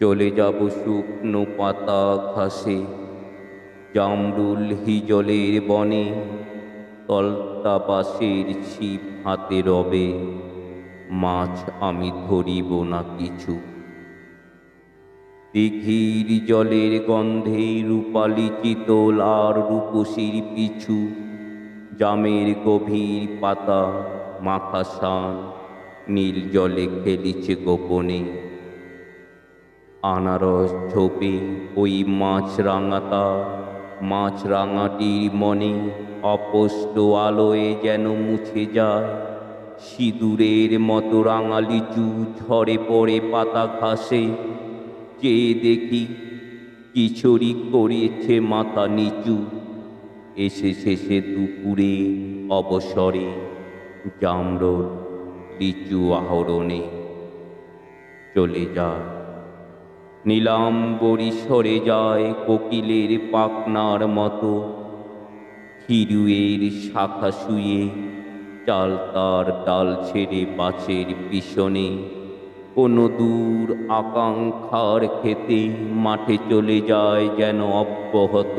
চলে যাব শুকনো পাতা ঘাসে। জামরুল হিজলের বনে তলতা বাঁশের ছিপ হাতে রবে। মাছ আমি ধরিব না কিছু। দিঘির জলের গন্ধে রূপালি চিতল আর রূপসীর পিছু। জামের গভীর পাতা মাখা শান, নীল জলে খেলিছে গোপনে। আনারস ঝোপে ওই মাছ রাঙাতা, মাছ রাঙাটির মনে অপষ্ট আলোয় যেন মুছে যায়। সিঁদুরের মতো রাঙা লিচু ঝরে পড়ে পাতা ঘাসে চেয়ে দেখি কিশোরী করিয়েছে মাথা নিচু। এসে শেষে দুপুরে অবসরে, জামরোল লিচু আহরণে চলে যায়। নীলাম বড়ি সরে যায় কোকিলের পাকনার মতো। হিরুয়ের শাখা শুয়ে চাল তার ডাল ছেড়ে বাছের পিছনে। কোনো দূর আকাঙ্ক্ষার খেতে মাঠে চলে যায় যেন অব্যাহত।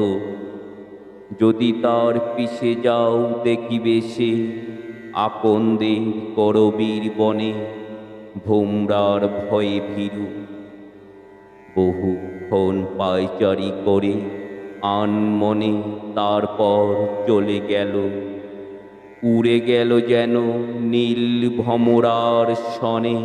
যদি তার পিছে যাও দেখিবে সে আপনদের করবীর বনে। ভোমরার ভয়ে ভীরু বহুক্ষণ পায়চারি করে আন মনে তারপর চলে গেল। উড়ে গেল যেন নীল ভমরার সনে।